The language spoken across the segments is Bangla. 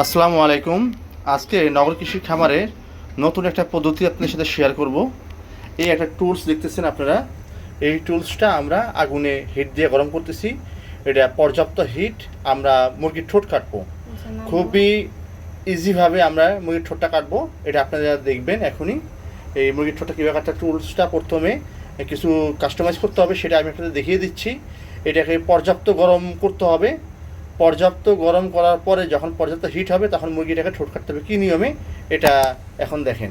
আসসালামু আলাইকুম। আজকে নগর কৃষি খামারের নতুন একটা পদ্ধতি আপনাদের সাথে শেয়ার করব। এই একটা টুলস দেখতেছেন আপনারা। এই টুলসটা আমরা আগুনে হিট দিয়ে গরম করতেছি। এটা পর্যাপ্ত হিট আমরা মুরগির ঠোঁট কাটবো। খুবই ইজিভাবে আমরা মুরগির ঠোঁটটা কাটবো। এটা আপনারা দেখবেন এখনই এই মুরগির ঠোঁটটা কীভাবে কাটটা টুলসটা প্রথমে কিছু কাস্টমাইজ করতে হবে সেটা আমি আপনাদের দেখিয়ে দিচ্ছি। এটাকে পর্যাপ্ত গরম করতে হবে। পর্যাপ্ত গরম করার পরে যখন পর্যাপ্ত হিট হবে, তখন মুরগিটাকে ঠোঁট কাটতে হবে। কী নিয়মে? এটা এখন দেখেন।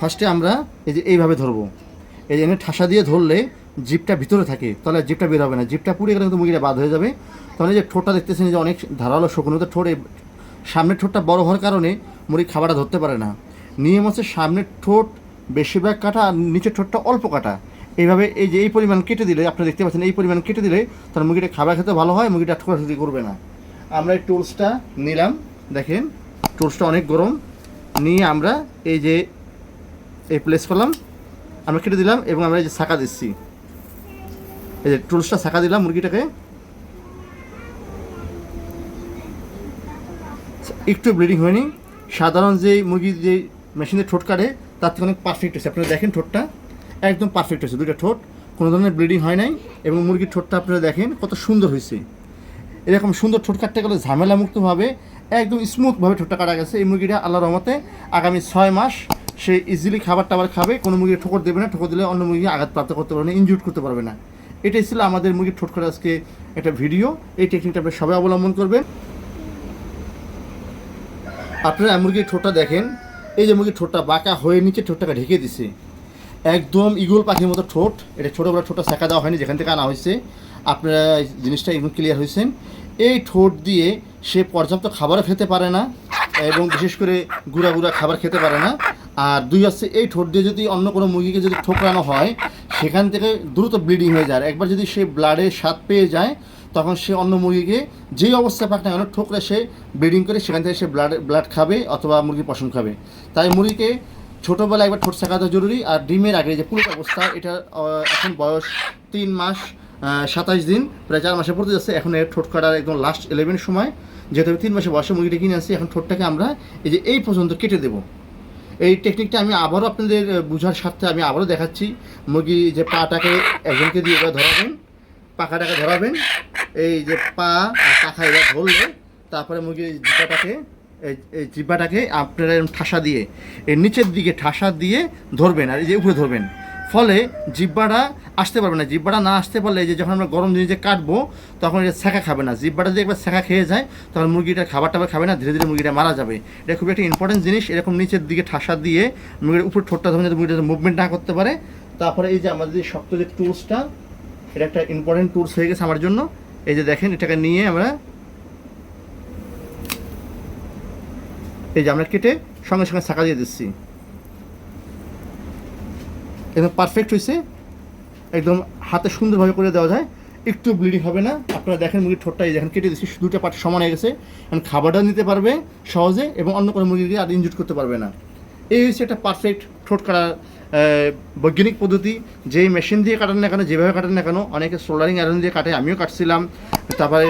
ফার্স্টে আমরা এই যে এইভাবে ধরবো। এই যে এনে ঠাসা দিয়ে ধরলে জিপটা ভিতরে থাকে, তাহলে জিপটা বের হবে না। জিপটা পুড়ে গেলে কিন্তু মুরগিটা বাদ হয়ে যাবে। তাহলে যে ঠোঁটটা দেখতেছেন যে অনেক ধারালো শুকনো তো ঠোঁট সামনের ঠোঁটটা বড় হওয়ার কারণে মুরগি খাবারটা ধরতে পারে না। নিয়ম হচ্ছে সামনের ঠোঁট বেশিরভাগ কাটা আর নিচের ঠোঁটটা অল্প কাটা। এইভাবে এই যে এই পরিমাণ কেটে দিলে আপনারা দেখতে পাচ্ছেন এই পরিমাণ কেটে দিলে তাহলে মুরগিটা খাবার খেতে ভালো হয়, মুরগিটা ঠোকাঠুকি করবে না। আমরা এই টুলসটা নিলাম, দেখেন, টুলসটা অনেক গরম। নিয়ে আমরা এই যে এই প্লেস করলাম, আমরা কেটে দিলাম এবং আমরা এই যে শাঁকা দিচ্ছি। এই যে টুলসটা শাঁকা দিলাম মুরগিটাকে। একটু ব্লিডিং হয়নি। সাধারণ যে মুরগি যে মেশিনে ঠোঁট কাটে, তার থেকে অনেক পারফেক্ট হয়েছে। আপনারা দেখেন ঠোঁটটা। একদম পারফেক্ট হয়েছে। দুইটা ঠোঁট, কোনো ধরনের ব্লিডিং হয় নাই এবং মুরগির ঠোঁটটা আপনারা দেখেন কত সুন্দর হয়েছে। এরকম সুন্দর ঠোঁট কাটতে গেলে ঝামেলা মুক্তভাবে একদম স্মুথভাবে ঠোঁটটা কাটা গেছে। এই মুরগিটা আল্লাহ রহমতে আগামী ছয় মাস সে ইজিলি খাবার টাবার খাবে, কোনো মুরগি ঠোকর দেবে না, ঠোকর দিলে অন্য মুরগি আঘাতপ্রাপ্ত করতে পারবে না ইনজুর করতে পারবে না। এটাই ছিল আমাদের মুরগির ঠোঁট কাটা আজকে একটা ভিডিও এই টেকনিকটা আপনারা সবাই অবলম্বন করবেন। আপনারা মুরগির ঠোঁটটা দেখেন, এই যে মুরগির ঠোঁটটা বাঁকা হয়ে নিচে ঠোঁটটাকে ঢেকে দিছে। একদম ইগল পাখির মতো ঠোঁট। এটা ছোটো বড় ঠোঁটটা শেখা দেওয়া হয়নি, যেখান থেকে আনা হয়েছে। আপনারা জিনিসটা একদম ক্লিয়ার হয়েছেন। এই ঠোঁট দিয়ে সে পর্যাপ্ত খাবারও খেতে পারে না এবং বিশেষ করে গুঁড়া গুঁড়া খাবার খেতে পারে না। আর দুই হচ্ছে এই ঠোঁট দিয়ে যদি অন্য কোনো মুরগিকে যদি ঠোকরানো হয়, সেখান থেকে দ্রুত ব্লিডিং হয়ে যায়। একবার যদি সে ব্লাডের স্বাদ পেয়ে যায়, তখন সে অন্য মুরগিকে যেই অবস্থায় পাক না কেন ঠোকরে সে ব্লিডিং করে সেখান থেকে সে ব্লাড ব্লাড খাবে অথবা মুরগি পশম খাবে। তাই মুরগিকে ছোটোবেলায় একবার ঠোঁট শেখাতে জরুরি, আর ডিমের আগে যে পুরো অবস্থা, এটা এখন বয়স তিন মাস সাতাশ দিন, প্রায় চার মাসে পড়তে যাচ্ছে। এখন এর ঠোঁট কাটার একদম লাস্ট ইলেভেন সময়, যেহেতু আমি তিন মাসে বয়সে মুরগিটা কিনে আসছি এখন ঠোঁটটাকে আমরা এই যে এই পর্যন্ত কেটে দেবো। এই টেকনিকটা আমি আবারও আপনাদের বোঝার স্বার্থে আমি আবারও দেখাচ্ছি। মুরগি যে পাটাকে একজনকে দিয়ে এবার ধরাবেন, পাখাটাকে ধরাবেন, এই যে পা পাখা এবার ধরলে, তারপরে মুরগির জিব্বাটাকে এই- জিব্বাটাকে আপনারা ঠাসা দিয়ে, এর নিচের দিকে ঠাসা দিয়ে ধরবেন আর এই যে উপরে ধরবেন। ফলে জিব্বাটা আসতে পারবে না। জিব্বাটা না আসতে পারলে এই যে যখন আমরা গরম জিনিস কাটবো, তখন এটা শেখা খাবে না। জিব্বাটা যদি একবার শেখা খেয়ে যায়, তখন মুরগিটা খাবার টাবার খাবে না, ধীরে ধীরে মুরগিটা মারা যাবে। এটা খুব একটা ইম্পর্টেন্ট জিনিস। এরকম নিচের দিকে ঠাসা দিয়ে মুরগির উপর ঠোঁটটা ধরে যাতে মুরগিটা মুভমেন্ট না করতে পারে। তারপরে এই যে আমাদের যে শক্ত যে টুলসটা এটা একটা ইম্পর্টেন্ট টুলস হয়ে গেছে আমার জন্য। এই যে দেখেন, এটাকে নিয়ে আমরা এই যে আমরা কেটে সঙ্গে সঙ্গে ছাঁকা দিয়ে দিচ্ছি। একদম পারফেক্ট হয়েছে একদম হাতে সুন্দরভাবে করে দেওয়া যায়। একটু ব্লিডিং হবে না। আপনারা দেখেন মুরগির ঠোঁটটা দেখেন কেটে দিচ্ছি দুটো পার্ট সমান হয়ে গেছে। এখন খাবারটা নিতে পারবে সহজে এবং অন্য কোনো মুরগিকে আর ইনজুট করতে পারবে না। এই হচ্ছে একটা পারফেক্ট ঠোঁট কাটার বৈজ্ঞানিক পদ্ধতি। যেই মেশিন দিয়ে কাটান না কেন, যেভাবে কাটান না কেন, অনেকে সোল্ডারিং আয়রন দিয়ে কাটে, আমিও কাটছিলাম। তারপরে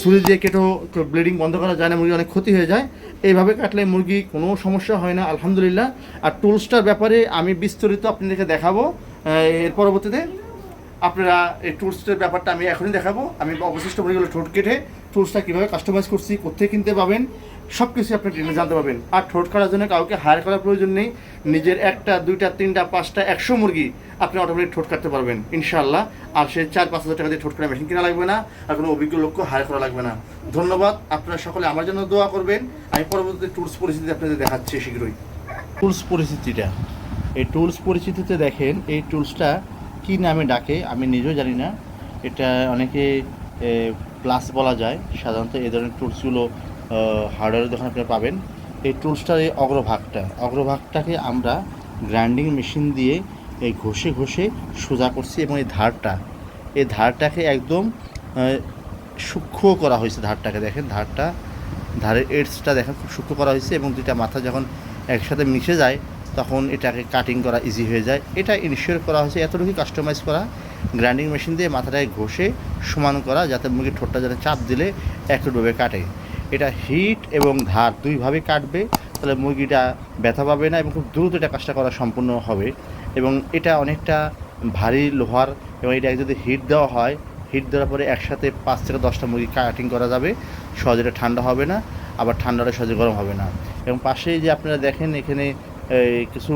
সুরি দিয়ে কেটেও ব্লিডিং বন্ধ করা যায় না, মুরগি অনেক ক্ষতি হয়ে যায়। এইভাবে কাটলে মুরগি কোনো সমস্যা হয় না, আলহামদুলিল্লাহ। আর টুলসটার ব্যাপারে আমি বিস্তারিত আপনাদেরকে দেখাবো এর পরবর্তীতে আপনারা এই টুলসের ব্যাপারটা আমি এখনই দেখাবো। আমি অবশিষ্ট মুরগিগুলো ঠোঁট কেটে টুলসটা কীভাবে কাস্টমাইজ করছি কোথায় কিনতে পাবেন সব কিছু আপনি ডিটেলে জানতে পারবেন। আর ঠোঁট কাটার জন্য কাউকে হায়ার করার প্রয়োজন নেই। নিজের একটা, দুইটা, তিনটা, পাঁচটা, একশো মুরগি আপনি অটোমেটিক ঠোঁট কাটতে পারবেন, ইনশাআল্লাহ। আর সে চার, পাঁচ হাজার টাকা দিয়ে ঠোঁট কাটা মেশিন কেনা লাগবে না আর কোনো অভিজ্ঞ লোককে হায়ার করা লাগবে না। ধন্যবাদ, আপনারা সকলে আমার জন্য দোয়া করবেন। আমি পরবর্তীতে টুলস পরিস্থিতি আপনাদের দেখাচ্ছি শীঘ্রই। টুলস পরিস্থিতিটা। এই টুলস পরিস্থিতিতে দেখেন, এই টুলসটা কি নামে ডাকে আমি নিজেও জানি না। এটা অনেকে প্লাস বলা যায়। সাধারণত এই ধরনের টুলসগুলো হার্ডওয়্যারের দোকানে আপনারা পাবেন। এই টুলসটার এই অগ্রভাগটা, অগ্রভাগটাকে আমরা গ্রাইন্ডিং মেশিন দিয়ে এই ঘষে ঘষে সোজা করছি এবং এই ধারটা, এই ধারটাকে একদম সূক্ষ্ম করা হয়েছে ধারটাকে দেখেন। ধারটা, ধারের এডসটা দেখেন, খুব সূক্ষ্ম করা হয়েছে এবং দুইটা মাথা যখন একসাথে মিশে যায় তখন এটাকে কাটিং করা ইজি হয়ে যায়। এটা ইনশিওর করা হয়েছে, এতটুকু কাস্টমাইজ করা গ্রাইন্ডিং মেশিন দিয়ে মাথাটায় ঘষে সমান করা, যাতে মুরগির ঠোঁটটা যাতে চাপ দিলে একটুভাবে কাটে। এটা হিট এবং ধার দুইভাবে কাটবে, তাহলে মুরগিটা ব্যথা পাবে না এবং খুব দ্রুত এটা কাজটা করা সম্পূর্ণ হবে। এবং এটা অনেকটা ভারী লোহার এবং এটা যদি হিট দেওয়া হয় হিট দেওয়ার পরে একসাথে পাঁচ থেকে দশটা মুরগি কাটিং করা যাবে। সহজে ঠান্ডা হবে না, আবার ঠান্ডাটা সহজে গরম হবে না। এবং পাশেই যে আপনারা দেখেন, এখানে কিছু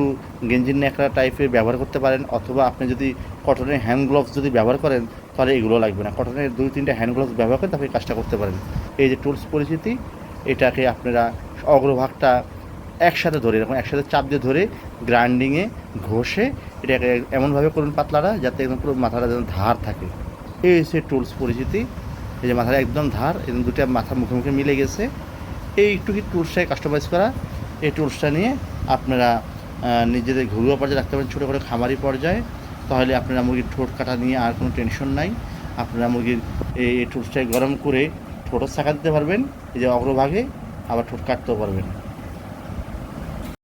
গেঞ্জির ন্যাকড়া টাইপের ব্যবহার করতে পারেন, অথবা আপনি যদি কটনের হ্যান্ড গ্লোভস যদি ব্যবহার করেন, তাহলে এগুলো লাগবে না। কটনের দুই, তিনটে হ্যান্ড গ্লোভস ব্যবহার করে তারপরে কাজটা করতে পারেন। এই যে টুলস পরিচিতি, এটাকে আপনারা অগ্রভাগটা একসাথে ধরে এরকম একসাথে চাপ দিয়ে ধরে গ্রাইন্ডিংয়ে ঘষে এটাকে এমনভাবে করুন পাতলাটা, যাতে একদম পুরো মাথাটা যেন ধার থাকে। এই হচ্ছে টুলস পরিচিতি। এই যে মাথাটা একদম ধার এবং দুটো মাথা মুখে মুখে মিলে গেছে। এই একটু কি টুলসটাকে কাস্টমাইজ করা। এই টুলসটা নিয়ে আপনারা নিজেদের ঘরোয়া পর্যায়ে রাখতে পারেন ছোটো করে খামারি পর্যায়ে, তাহলে আপনারা মুরগির ঠোঁট কাটা নিয়ে আর কোনো টেনশন নাই। আপনারা মুরগির এই ঠোঁটটাই গরম করে ঠোঁটও শাখা দিতে পারবেন, এই যে অগ্রভাগে আবার ঠোঁট কাটতেও পারবেন।